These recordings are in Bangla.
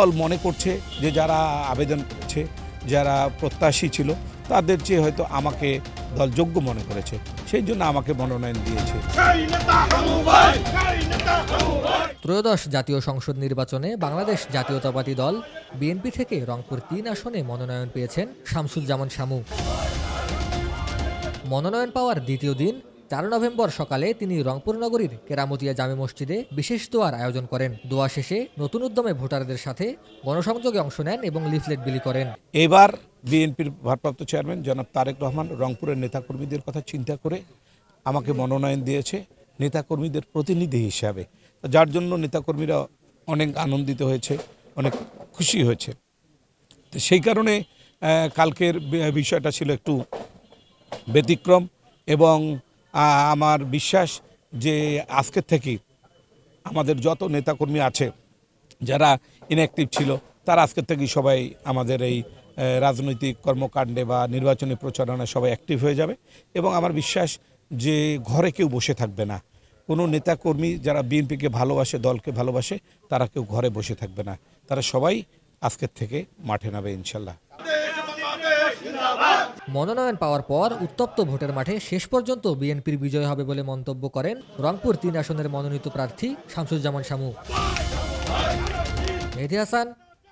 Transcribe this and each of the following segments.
দল মনে করছে যে যারা আবেদন করেছে, যারা প্রত্যাশী ছিল, তাদের চেয়ে হয়তো আমাকে দল যোগ্য মনে করেছে। সেই জন্য আমাকে মনোনয়ন দিয়েছে। ত্রয়োদশ জাতীয় সংসদ নির্বাচনে বাংলাদেশ জাতীয়তাবাদী দল বিএনপি থেকে রংপুর তিন আসনে মনোনয়ন পেয়েছেন শামসুল জামান শামু। মনোনয়ন পাওয়ার দ্বিতীয় দিন চার নভেম্বর সকালে তিনি রংপুর নগরীর কেরামতিয়া জামে মসজিদে বিশেষ দোয়ার আয়োজন করেন। দোয়া শেষে নতুন উদ্যমে ভোটারদের সাথে গণসংযোগে অংশ নেন এবং লিফলেট বিলি করেন। এবার বিএনপির ভারপ্রাপ্ত চেয়ারম্যান জনাব তারেক রহমান রংপুরের নেতাকর্মীদের কথা চিন্তা করে আমাকে মনোনয়ন দিয়েছে নেতাকর্মীদের প্রতিনিধি হিসাবে। যার জন্য নেতাকর্মীরা অনেক আনন্দিত হয়েছে, অনেক খুশি হয়েছে। তো সেই কারণে কালকের বিষয়টা ছিল একটু ব্যতিক্রম এবং আমার বিশ্বাস যে আজকের থেকেই আমাদের যত নেতাকর্মী আছে, যারা ইনঅ্যাক্টিভ ছিল, তারা আজকের থেকেই সবাই আমাদের এই রাজনৈতিক কর্মকাণ্ডে বা নির্বাচনী প্রচারণায় সবাই অ্যাক্টিভ হয়ে যাবে এবং আমার বিশ্বাস যে ঘরে কেউ বসে থাকবে না। কোনো নেতাকর্মী যারা বিএনপিকে ভালোবাসে, দলকে ভালোবাসে, তারা কেউ ঘরে বসে থাকবে না। তারা সবাই আজকের থেকে মাঠে নামে ইনশাল্লাহ। মনোনয়ন পাওয়ার পর উত্তপ্ত ভোটের মাঠে শেষ পর্যন্ত বিএনপির বিজয় হবে বলে মন্তব্য করেন রংপুর তিন আসনের মনোনীত প্রার্থী Shamsuzzaman Shamu. Mehedi Hasan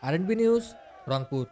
RNB news Rangpur.